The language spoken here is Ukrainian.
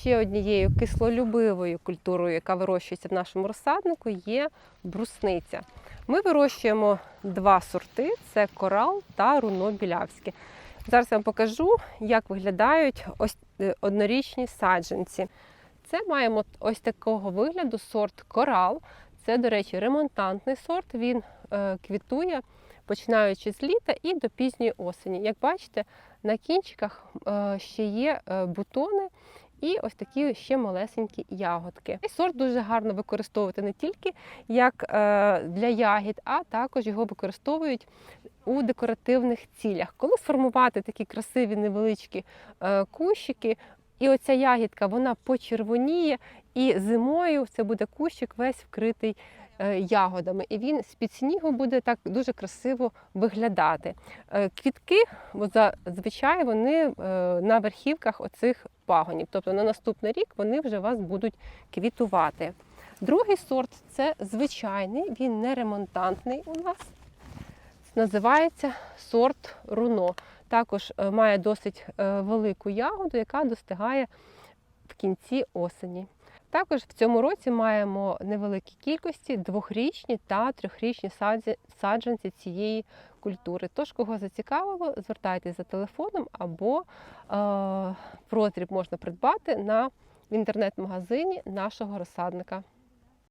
ще однією кислолюбивою культурою, яка вирощується в нашому розсаднику, є брусниця. Ми вирощуємо два сорти: це корал та руно білявське. Зараз я вам покажу, як виглядають ось е, однорічні саджанці. Це маємо ось такого вигляду сорт корал. Це, до речі, ремонтантний сорт. Він е, квітує починаючи з літа і до пізньої осені. Як бачите, на кінчиках е, ще є бутони і ось такі ще малесенькі ягодки. Цей сорт дуже гарно використовувати не тільки як е, для ягід, а також його використовують у декоративних цілях. Коли сформувати такі красиві невеличкі е, кущики, і оця ягідка вона почервоніє, і зимою це буде кущик весь вкритий ягодами. І він з-під снігу буде так дуже красиво виглядати. Е, Квітки, зазвичай, вони е, на верхівках оцих пагонів. Тобто на наступний рік вони вже у вас будуть квітувати. Другий сорт це звичайний, він не ремонтантний у нас. Називається сорт руно. Також е, має досить е, велику ягоду, яка достигає в кінці осені. Також в цьому році маємо невеликі кількості двохрічні та трьохрічні саджанці цієї культури. Тож, кого зацікавило, звертайтеся за телефоном або е, розріб можна придбати на в інтернет-магазині нашого розсадника.